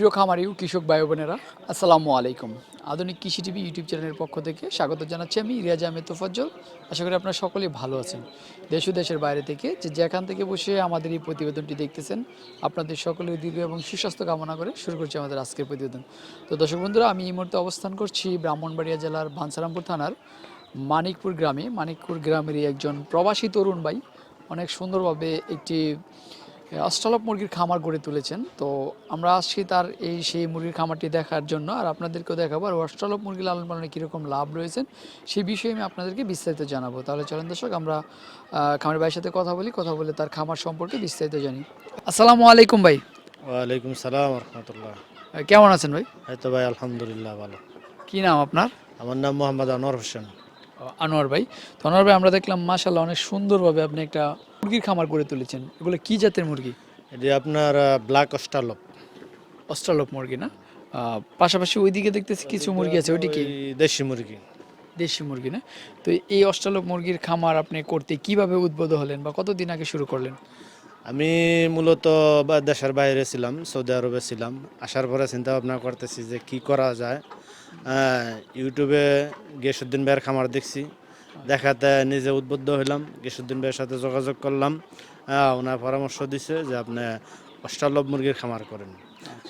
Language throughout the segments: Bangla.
প্রিয় খামারি ও কৃষক ভাই বোনেরা, আসসালামু আলাইকুম। আধুনিক কৃষি টিভি ইউটিউব চ্যানেলের পক্ষ থেকে স্বাগত জানাচ্ছি আমি রিয়াজ আহমেদ তোফাজ্জল। আশা করি আপনারা সকলেই ভালো আছেন। দেশ ও দেশের বাইরে থেকে যে যেখান থেকে বসে আমাদের এই প্রতিবেদনটি দেখতেছেন, আপনাদের সকলের দীর্ঘ এবং সুস্বাস্থ্য কামনা করে শুরু করছি আমাদের আজকের প্রতিবেদন। তো দর্শক বন্ধুরা, আমি এই মুহূর্তে অবস্থান করছি ব্রাহ্মণবাড়িয়া জেলার বাঞ্ছারামপুর থানার মানিকপুর গ্রামে। মানিকপুর গ্রামেরই একজন প্রবাসী তরুণ ভাই, অনেক সুন্দরভাবে একটি অস্ট্রালপ মুরগির খামার গড়ে তুলেছেন। তো আমরা আসছি তার এই সেই মুরগির খামারটি দেখার জন্য। আর আপনাদেরকেও দেখাবো আর অস্ট্রালপ মুরগি লালন পালনে কীরকম লাভ রয়েছেন সেই বিষয়ে আমি আপনাদেরকে বিস্তারিত জানাব। তাহলে চলেন দর্শক আমরা খামার ভাইয়ের সাথে কথা বলি কথা বলে তার খামার সম্পর্কে বিস্তারিত জানি। আসসালামু আলাইকুম ভাই। ওয়ালাইকুম সালাম রহমতুল্লাহ কেমন আছেন ভাই? এই তো ভাই আলহামদুলিল্লাহ ভালো। কি নাম আপনার? আমার নাম মোহাম্মদ আনোয়ার হোসেন। আনোয়ার ভাই। তো আনোয়ার ভাই আমরা দেখলাম মাশাল্লাহ অনেক সুন্দরভাবে আপনি একটা মুরগির খামার গড়ে তুলেছেন। এগুলো কি জাতের মুরগি? এটি আপনার ব্ল্যাক অস্টালপ অস্ট্রালপ মুরগি না? পাশাপাশি ওইদিকে দেখতেছি কিছু মুরগি আছে। ওইটি কি? দেশি মুরগি। দেশি মুরগি না? তো এই অস্ট্রালপ মুরগির খামার আপনি করতে কীভাবে উদ্বোধ হলেন বা কতদিন আগে শুরু করলেন? আমি মূলত বা দেশের বাইরে ছিলাম সৌদি আরবে ছিলাম। আসার পরে চিন্তা ভাবনা করতেছি যে কি করা যায়। ইউটিউবে গেসুদ্দিন ভাইয়ের খামার দেখছি। দেখাতে নিজে উদ্বুদ্ধ হইলাম গেসুদ্দিন ভাইয়ের সাথে যোগাযোগ করলাম। ওনার পরামর্শ দিছে যে আপনি অষ্টালব মুরগির খামার করেন।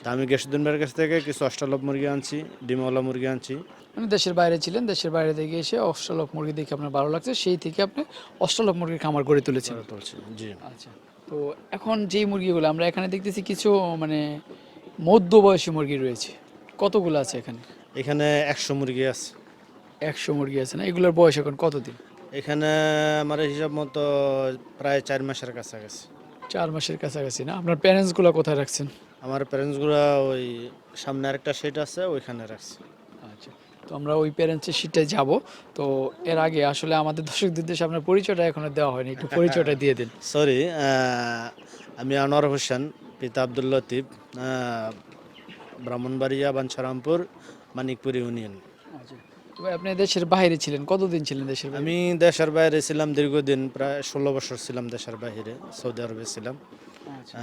তা আমি গেসুদ্দিন ভাইয়ের কাছ থেকে কিছু অষ্টালব মুরগি আনছি ডিমওয়ালা মুরগি আনছি। মানে দেশের বাইরে ছিলেন দেশের বাইরে থেকে এসে অস্ট্রালপ মুরগি দেখে আপনার ভালো লাগছে সেই থেকে আপনি অস্ট্রালপ মুরগির খামার গড়ে তুলেছেন। তুলছি জি। আচ্ছা তো এখন যেই মুরগিগুলো আমরা এখানে দেখতেছি কিছু মানে মধ্যবয়সী মুরগি রয়েছে। কতগুলো আছে এখানে? এখানে একশো মুরগি আছে। একশো মুরগি আছে না? এগুলোর বয়স এখন কতদিন? এখানে আমার হিসাব মতো প্রায় চার মাসের কাছাকাছি। চার মাসের কাছাকাছি না? আপনার প্যারেন্টসগুলো কোথায় রাখছেন? আমার প্যারেন্টসগুলো ওই সামনে আরেকটা সেট আছে ওইখানে রাখছি। আচ্ছা তো আমরা ওই প্যারেন্টসের সিটে যাব। তো এর আগে আসলে আমাদের দর্শকদের দেশে আপনার পরিচয়টা এখনও দেওয়া হয়নি একটু পরিচয়টা দিয়ে দিন। সরি আমি আনোয়ার হোসেন পিতা আব্দুল লতিফ ব্রাহ্মণবাড়িয়া বাঞ্ছারামপুর মানিকপুর ইউনিয়ন। আচ্ছা তো আপনি দেশের বাইরে ছিলেন কতদিন ছিলেন দেশের বাইরে? আমি দেশের বাইরে ছিলাম দীর্ঘদিন প্রায় ষোলো বছর ছিলাম দেশের বাইরে সৌদি আরবে ছিলাম। আচ্ছা।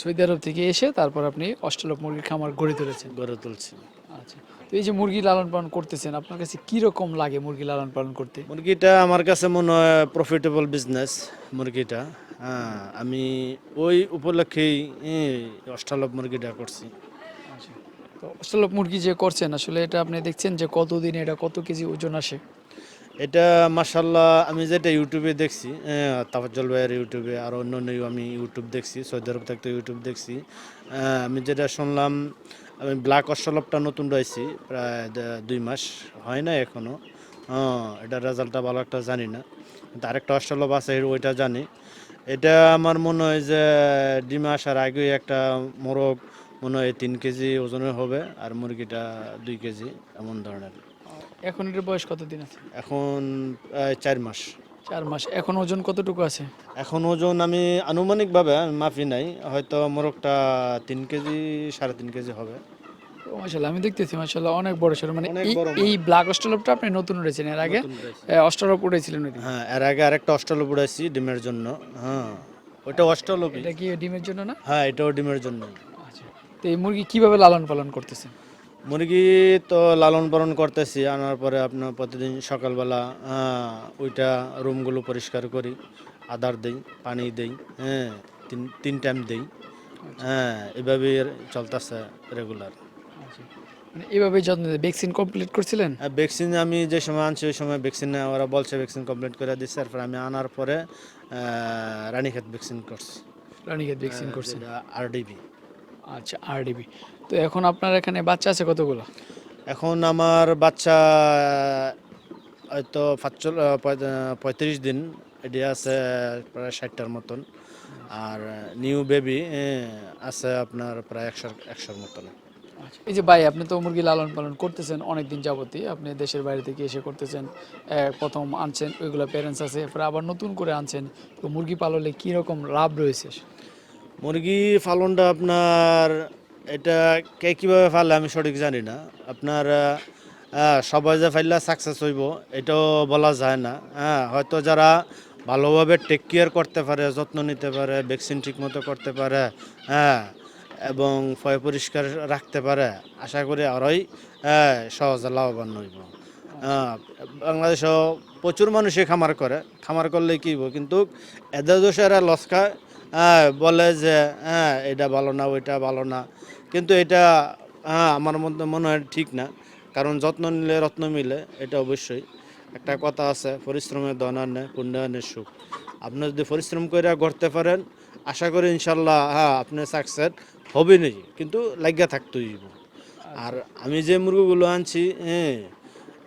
সৌদি আরব থেকে এসে তারপর আপনি অস্ট্রেলপ মুরগির খামার গড়ে তুলেছেন। গড়ে তুলছি। আচ্ছা। তো এই যে মুরগি লালন পালন করতেছেন আপনার কাছে কি রকম লাগে মুরগি লালন পালন করতে? মুরগিটা আমার কাছে মনে হয় প্রফিটেবল বিজনেস মুরগিটা। হ্যাঁ আমি ওই উপলক্ষেই অষ্টালব মুরগিটা করছি। তো অস্ট্রেলপ মুরগি যে করছেন, আসলে এটা আপনি দেখছেন যে কতদিন এটা কত কেজি ওজন আসে? এটা মাসাল্লাহ আমি যেটা ইউটিউবে দেখছি তাফাজ্জল ভাইয়ের ইউটিউবে, আর অন্য অন্য আমি ইউটিউব দেখছি সৌদি আরব থাকতে ইউটিউব দেখছি। আমি যেটা শুনলাম, আমি ব্ল্যাক অষ্টলপটা নতুন রয়েছি, প্রায় দুই মাস হয় না এখনও এটা রেজাল্টটা ভালো একটা জানি না। কিন্তু আরেকটা অষ্টলপ আছে, ওইটা জানি। এটা আমার মনে হয় যে ডিম আসার আগেই একটা মোরগ মনে হয় তিন কেজি ওজনের হবে আর মুরগিটা দুই কেজি এমন ধরনের। এখন এটার বয়স কতদিন আছে? এখন প্রায় চার মাস। চার মাস। এখন ওজন কতটুকু আছে? এখন ওজন আমি আনুমানিকভাবে মাফি নাই হয়তো মোরগটা তিন কেজি সাড়ে তিন কেজি হবে। মাশাল্লাহ আমি দেখতেছি মাশাল্লাহ অনেক বড় সড়ো। মানে এই- ব্ল্যাক অস্ট্রেলপটা আপনি নতুন উঠেছেন এর আগে অস্ট্রেলপ উঠেছিলেন হ্যাঁ এর আগে আরেকটা অস্ট্রেলো উড়াইছি ডিমের জন্য হ্যাঁ। ওইটা অস্ট্রেলোপি এটা কি ডিমের জন্য না? হ্যাঁ এটাও ডিমের জন্য। তো এই মুরগি কীভাবে লালন পালন করতেছেন মুরগি তো লালন পালন করতেছি আনার পরে আপনার প্রতিদিন সকালবেলা হ্যাঁ, ওইটা রুমগুলো পরিষ্কার করি আদার দেই পানি দেই হ্যাঁ তিন তিন টাইম দেই হ্যাঁ এভাবে চলতেছে রেগুলার। আচ্ছা। মানে এইভাবে যত্ন ভ্যাকসিন কমপ্লিট করছিলেন? ভ্যাকসিন আমি যে সময় আনছি ওই সময় ভ্যাকসিন ওরা বলছে ভ্যাকসিন কমপ্লিট করে দিচ্ছে তারপর আমি আনার পরে রানীক্ষেত ভ্যাকসিন করছি। রানীক্ষেত ভ্যাকসিন করছেন আরডিবি আচ্ছা আরডিবি তো এখন আপনার এখানে বাচ্চা আছে কতগুলো? এখন আমার বাচ্চা হয়তো পাঁচচল পঁয়ত্রিশ দিন। এটি আছে প্রায় ষাটটার মতন। আর নিউ বেবি আছে আপনার প্রায় একশো একশোর মতন। আচ্ছা এই যে ভাই আপনি তো মুরগি লালন পালন করতেছেন অনেক দিন যাবতই। আপনি দেশের বাইরে থেকে এসে করতেছেন প্রথম আনছেন ওইগুলো প্যারেন্টস আছে এরপরে আবার নতুন করে আনছেন। তো মুরগি পাললে কি রকম লাভ রয়েছে? মুরগি পালনটা আপনার এটা কে কীভাবে পালে আমি সঠিক জানি না। আপনার সবাই যে ফাইলে সাকসেস হইব এটাও বলা যায় না। হ্যাঁ হয়তো যারা ভালোভাবে টেক কেয়ার করতে পারে যত্ন নিতে পারে ভ্যাকসিন ঠিক মতো করতে পারে হ্যাঁ এবং ফয় পরিষ্কার রাখতে পারে আশা করি আরোই হ্যাঁ, সহজে লাভবান হইব। বাংলাদেশেও প্রচুর মানুষই খামার করে খামার করলে কী কিন্তু এদের দোষে এরা লস খায় হ্যাঁ, বলে যে হ্যাঁ এটা ভালো না ওইটা ভালো না। কিন্তু এটা হ্যাঁ আমার মধ্যে মনে হয় ঠিক না। কারণ যত্ন নিলে রত্ন মিলে এটা অবশ্যই। একটা কথা আছে পরিশ্রমের ধন আনে পুণ্যানের সুখ। আপনি যদি পরিশ্রম করে করতে পারেন আশা করি ইনশাল্লাহ হ্যাঁ আপনি সাকসেস হবে নি। কিন্তু লাগিয়া হইব। আর আমি যে মুরগিগুলো আনছি হ্যাঁ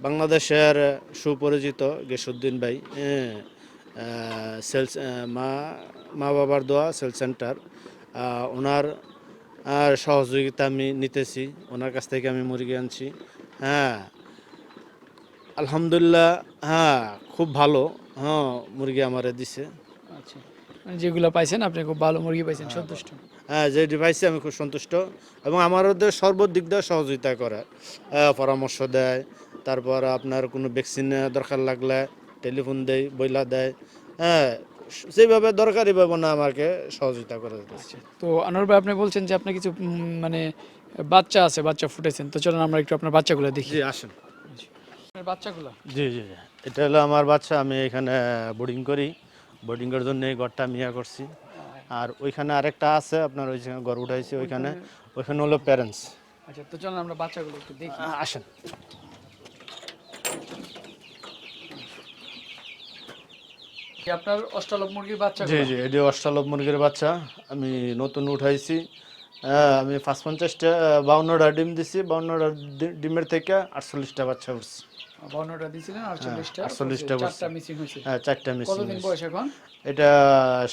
বাংলাদেশের সুপরিচিত গেসুদ্দিন ভাই হ্যাঁ সেলস মা মা বাবার দোয়া সেল সেন্টার। ওনার আর সহযোগিতা আমি নিতেছি। ওনার কাছ থেকে আমি মুরগি আনছি। হ্যাঁ আলহামদুলিল্লাহ হ্যাঁ খুব ভালো। হ্যাঁ মুরগি আমারে দিছে। আচ্ছা। মানে যেগুলো পাইছেন আপনি খুব ভালো মুরগি পাইছেন সন্তুষ্ট। হ্যাঁ যে ডিভাইসে আমি খুব সন্তুষ্ট। এবং আমার ওদের সর্বদিক দিয়ে সহযোগিতা করে। পরামর্শ দেয়। তারপর আপনার কোনো ভ্যাকসিন দরকার লাগলে টেলিফোন দেয় বইলা দেয়। হ্যাঁ যেভাবে দরকারিভাবে না আমাকে সহযোগিতা করে দিতেছে তো আনোয়ার ভাই আপনি বলছেন যে আপনি কিছু মানে বাচ্চা আছে বাচ্চা ফুটেছেন। তো চলুন আমরা একটু আপনার বাচ্চাগুলো দেখি। জি আসেন। আপনার বাচ্চাগুলো? জি জি জি। এটা হলো আমার বাচ্চা আমি এখানে বোর্ডিং করি। বোর্ডিংয়ের জন্য এই ঘরটা আমি ইয়া করছি। আর ওইখানে আরেকটা আছে আপনার ওই যে ঘর উঠাইছি ওইখানে। ওইখানে? হলো প্যারেন্টস আচ্ছা তো চলুন আমরা বাচ্চাগুলো একটু দেখি। আসেন। আপনার অষ্টালব মুরগির বাচ্চা জি জি এটি অষ্টালব মুরগির বাচ্চা। আমি নতুন উঠাইছি। হ্যাঁ, আমি পাঁচ পঞ্চাশটা বাউন্নটা ডিম দিছি। বাউন্নটা ডিমের থেকে আটচল্লিশটা বাচ্চা উঠছে। বাউন্নটা দিয়েছিলেন আটচল্লিশটা। আটচল্লিশটা বসছে। চারটা মিসিং হয়েছে। হ্যাঁ চারটা মিশিং কতদিন বয়স এখন? এটা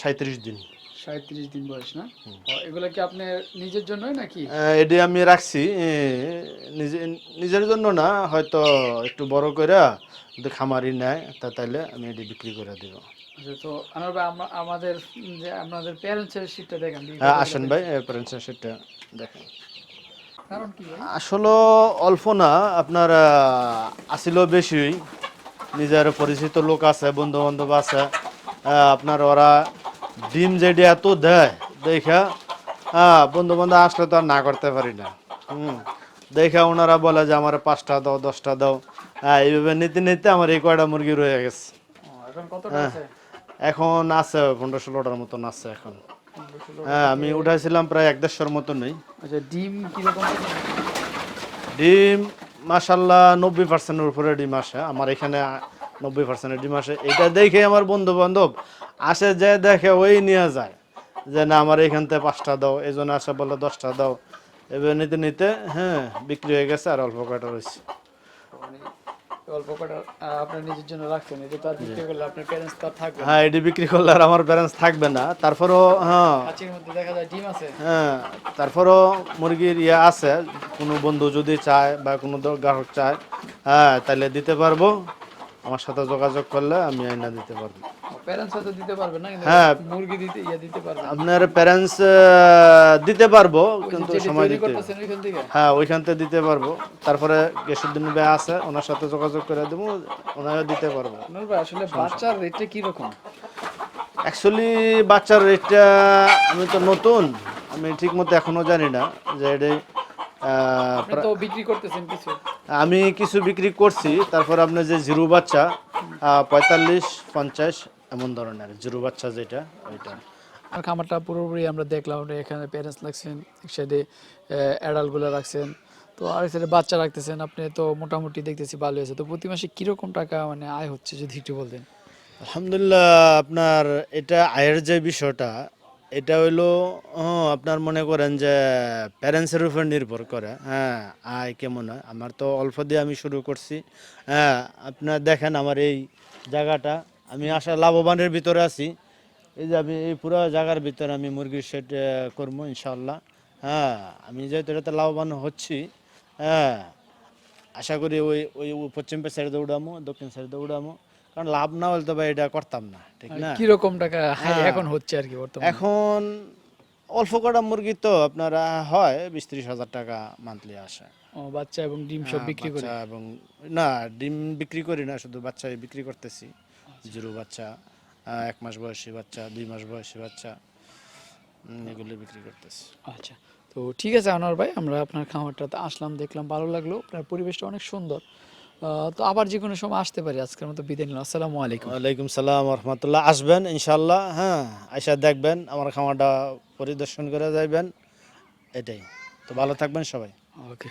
সাঁত্রিশ দিন। সাঁত্রিশ দিন বয়স না? এগুলা কি আপনি নিজের জন্যই নাকি? এটি আমি রাখছি নিজে নিজের জন্য না হয়তো একটু বড় করে খামারি নেয় তা তাইলে আমি এটি বিক্রি করে দিব। আচ্ছা তো আনোয়ার ভাই আমা- আমাদের যে আপনাদের প্যারেন্টসের শীটটা দেখেন হ্যাঁ আসেন ভাই প্যারেন্টসের দেখেন। ভাই? আসলে অল্প না আপনার আসিল বেশি। নিজের পরিচিত লোক আছে বন্ধু বান্ধব আছে আপনার ওরা ডিম যেটি এত দেয় দেখা হ্যাঁ বন্ধু বান্ধব আসলে তো আর না করতে পারি না। হুম দেখা ওনারা বলে যে আমার পাঁচটা দাও দশটা দাও। হ্যাঁ এইভাবে নিতে নিতে আমার এই কয়টা মুরগি রয়ে গেছে। আছে? এখন আছে পনেরো ষোলোটার মতন আছে এখন। হ্যাঁ আমি উঠাইছিলাম প্রায় এক দেড়শোর মতন নেই আচ্ছা ডিম কীরকম? ডিম মাসাল্লাহ নব্বই পার্সেন্টের উপরে ডিম আসে। আমার এখানে নব্বই পার্সেন্টের ডিম আসে। এটা দেখে আমার বন্ধু বান্ধব আসে যে দেখে ওই নিয়ে যায়। যে না আমার এখান থেকে পাঁচটা দাও এই জন্য আসে বলে দশটা দাও। এবার নিতে নিতে হ্যাঁ বিক্রি হয়ে গেছে আর অল্প কয়টা রয়েছে। মানে অল্প কটা আপনার নিজের জন্য রাখছেন। এটা তো আর বিক্রি করলে আপনার প্যারেন্টস তো থাকবে হ্যাঁ এটি বিক্রি করলে আর আমার প্যারেন্টস থাকবে না। তারপরও হ্যাঁ। কাচির মধ্যে দেখা যায় ডিম আছে। হ্যাঁ তারপরও মুরগির ইয়ে আছে। কোনো বন্ধু যদি চায় বা কোনো গ্রাহক চায় হ্যাঁ তাহলে দিতে পারব। আমার সাথে যোগাযোগ করলে আমি আইনা দিতে পারব। প্যারেন্টস হয়তো দিতে পারবে না হ্যাঁ। মুরগি দিতে ইয়ে দিতে পারবে। আপনার প্যারেন্টস দিতে পারব কিন্তু সময় দিতে। ওইখান থেকে? হ্যাঁ ওইখান থেকে দিতে পারব। তারপরে ভাই আছে ওনার সাথে যোগাযোগ করে দেবো ওনারা দিতে পারব। আসলে বাচ্চার রেটটা কি রকম? অ্যাকচুয়ালি বাচ্চার রেটটা আমি তো নতুন আমি ঠিক মতো এখনও জানি না যে এটা তো বিক্রি করতেছেন কিছু। আমি কিছু বিক্রি করছি তারপর আপনার যে জিরো বাচ্চা পঁয়তাল্লিশ পঞ্চাশ এমন ধরনের জিরো বাচ্চা যেটা ওইটা। আর খামারটা পুরোপুরি আমরা দেখলাম এখানে প্যারেন্টস রাখছেন এক সাইডে অ্যাডাল্টগুলো রাখছেন তো আর সাইডে বাচ্চা রাখতেছেন আপনি তো মোটামুটি দেখতেছি ভালো হয়েছে তো প্রতি মাসে কীরকম টাকা মানে আয় হচ্ছে যদি একটু বলতেন? আলহামদুলিল্লাহ আপনার এটা আয়ের যে বিষয়টা এটা হইল আপনার মনে করেন যে প্যারেন্টসের উপর নির্ভর করে হ্যাঁ আয় কেমন হয়? আমার তো অল্প দিয়ে আমি শুরু করছি হ্যাঁ আপনার দেখেন আমার এই জায়গাটা, আমি আসা লাভবানের ভিতরে আছি, এই যে আমি এই পুরো জায়গার ভিতরে আমি মুরগির সেট করব ইনশাল্লাহ হ্যাঁ আমি যেহেতু এটাতে লাভবান হচ্ছি হ্যাঁ আশা করি ওই ওই পশ্চিম সাইডে দৌড়ামো দক্ষিণ সাইডে দৌড়ামো কারণ লাভ না হলে তো ভাই এটা করতাম না ঠিক না? কীরকম টাকা হ্যাঁ। এখন হচ্ছে আর কি বর্তমানে? এখন অল্প কটা মুরগি তো আপনারা হয় বিশ ত্রিশ হাজার টাকা মান্থলি আসে। ও, বাচ্চা এবং ডিম সব হ্যাঁ, বিক্রি করে? এবং না ডিম বিক্রি করি না শুধু বাচ্চাই বিক্রি করতেছি। জিরো বাচ্চা এক মাস বয়সী বাচ্চা দুই মাস বয়সী বাচ্চা এগুলো বিক্রি করতেছি। আচ্ছা তো ঠিক আছে আনোয়ার ভাই আমরা আপনার খামারটাতে আসলাম দেখলাম ভালো লাগল। আপনার পরিবেশটা অনেক সুন্দর। তো আবার যে কোনো সময় আসতে পারি আজকের মতো বিদায় নিলাম। আসসালামু আলাইকুম। ওয়ালাইকুম সালাম রহমতুল্লাহ। আসবেন ইনশাল্লাহ হ্যাঁ আইসা দেখবেন আমার খামারটা পরিদর্শন করে যাইবেন এটাই। তো ভালো থাকবেন সবাই। ওকে।